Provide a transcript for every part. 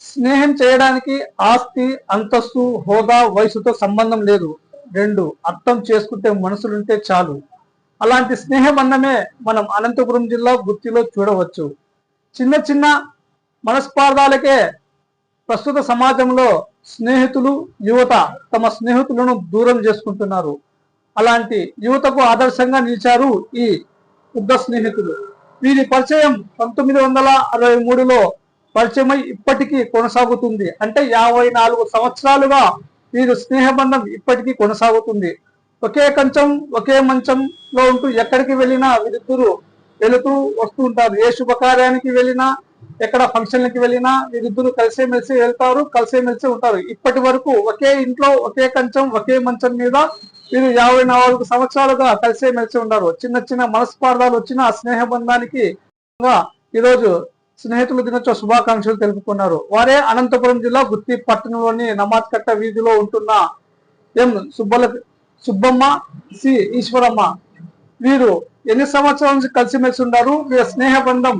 స్నేహం చేయడానికి ఆస్తి అంతస్తు హోదా వయసుతో సంబంధం లేదు. రెండు అర్థం చేసుకుంటే మనసులుంటే చాలు. అలాంటి స్నేహం అన్నమే మనం అనంతపురం జిల్లా గుత్తిలో చూడవచ్చు. చిన్న చిన్న మనస్పార్థాలకే ప్రస్తుత సమాజంలో స్నేహితులు యువత తమ స్నేహితులను దూరం చేసుకుంటున్నారు. అలాంటి యువతకు ఆదర్శంగా నిలిచారు ఈ యుద్ధ స్నేహితులు. వీరి పరిచయం పంతొమ్మిది వందల అరవై మూడులో పరిచయమై ఇప్పటికీ కొనసాగుతుంది. అంటే యాభై నాలుగు సంవత్సరాలుగా వీరు స్నేహబంధం ఇప్పటికీ కొనసాగుతుంది. ఒకే కంచం ఒకే మంచంలో ఉంటూ ఎక్కడికి వెళ్ళినా వీరిద్దరూ వెళుతూ వస్తూ ఉంటారు. ఏ శుభకార్యానికి వెళ్ళినా ఎక్కడ ఫంక్షన్లకి వెళ్ళినా వీరిద్దరు కలిసేమెలిసి వెళ్తారు కలిసే మెలిసి ఉంటారు. ఇప్పటి వరకు ఒకే ఇంట్లో ఒకే కంచం ఒకే మంచం మీద వీరు యాభై నాలుగు సంవత్సరాలుగా కలిసే మెలిసి ఉన్నారు. చిన్న చిన్న మనస్పార్థాలు వచ్చిన స్నేహ బంధానికి ఈరోజు స్నేహితుల దినోత్సవ శుభాకాంక్షలు తెలుపుకున్నారు. వారే అనంతపురం జిల్లా గుత్తి పట్టణంలోని నమాజ్కట్ట వీధిలో ఉంటున్న ఎం సుబ్బల సుబ్బమ్మ సి ఈశ్వరమ్మ. వీరు ఎన్ని సంవత్సరాల నుంచి కలిసిమెలిసి ఉన్నారు? వీరి స్నేహ బంధం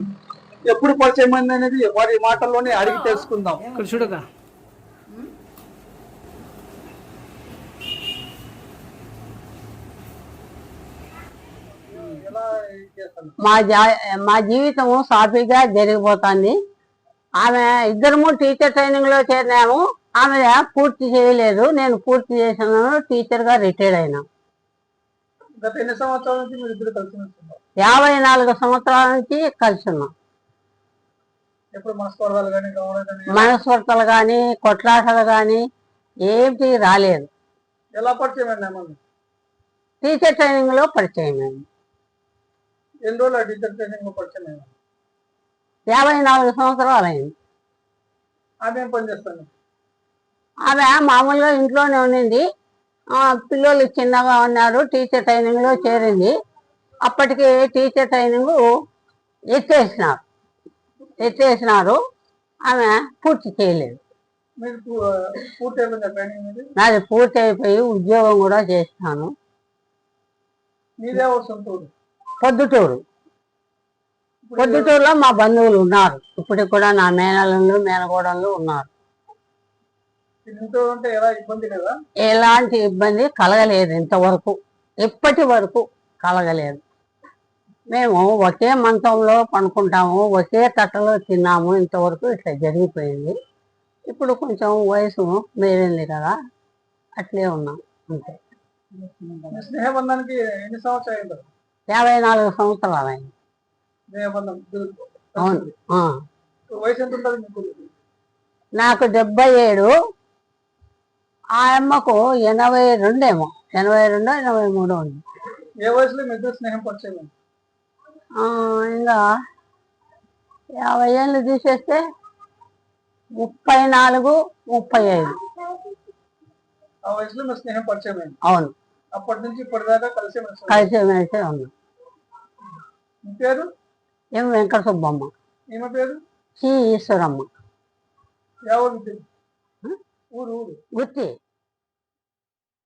ఎప్పుడు పరిచయం అనేది వారి మాటల్లోనే అడిగి తెలుసుకుందాం. చూడగా మా మా జీవితము సాఫీగా జరిగిపోతుంది. ఆమె ఇద్దరము టీచర్ ట్రైనింగ్లో చేరినాము. ఆమె పూర్తి చేయలేదు. నేను పూర్తి చేసినాను టీచర్గా రిటైర్డ్ అయినా. యాభై నాలుగు సంవత్సరాల నుంచి కలిసి ఉన్నాం. మనస్పర్ధాలు కానీ కానీ కొట్లాటలు గాని ఏమిటి రాలేదు. టీచర్ ట్రైనింగ్లో పరిచయం అయింది. ఎన్ని రోజులు టీచర్ ట్రైనింగ్ పరిచయం అయింది యాభై నాలుగు సంవత్సరాలు అయింది. ఆమె ఏం పని చేస్తాను ఆమె మామూలుగా ఇంట్లోనే ఉండింది. పిల్లలు చిన్నగా ఉన్నారు టీచర్ ట్రైనింగ్లో చేరింది. అప్పటికి టీచర్ ట్రైనింగ్ ఎత్తేసినారు. ఎత్తేసినారు. ఆమె పూర్తి చేయలేదు. నాది పూర్తి అయిపోయి ఉద్యోగం కూడా చేస్తాను. మీదే సొంత ఊరు? పొద్దుటూరు. పొద్దుటూరులో మా బంధువులు ఉన్నారు. ఇప్పటికి కూడా నా మేనలు మేనకోడళ్ళు ఉన్నారు. ఎలాంటి ఇబ్బంది కలగలేదు ఇంతవరకు. ఇప్పటి వరకు కలగలేదు. మేము ఒకే మంచంలో పనుకుంటాము ఒకే తట్టలో తిన్నాము ఇంతవరకు ఇట్లా జరిగిపోయింది. ఇప్పుడు కొంచెం వయసు మేరింది కదా అట్లే ఉన్నాం అంతే. స్నేహబంధానికి ఎన్ని సంవత్సరాలు యాభై నాలుగు సంవత్సరాలు ఇద్దరు అవును నాకు డెబ్బై ఏడు ఆ అమ్మకు ఎనభై రెండేమో ఎనభై రెండు ఎనభై మూడు ఉంది. ఏ వయసులో మీ స్నేహం పరిచయం ఇంకా యాభై ఏళ్ళు తీసేస్తే ముప్పై నాలుగు ముప్పై ఐదు ఆ వయసులో మీ స్నేహం పరిచయం అవును. అప్పటి నుంచి ఇప్పటిదాకా కలిసి కలిసి మెలిసి ఉన్నాం. పేరు? ఏం వెంకట సుబ్బమ్మ ఈమె పేరు? సి. ఈశ్వరమ్మ. ఎవరు ఊరు ఊరు. గుత్తి.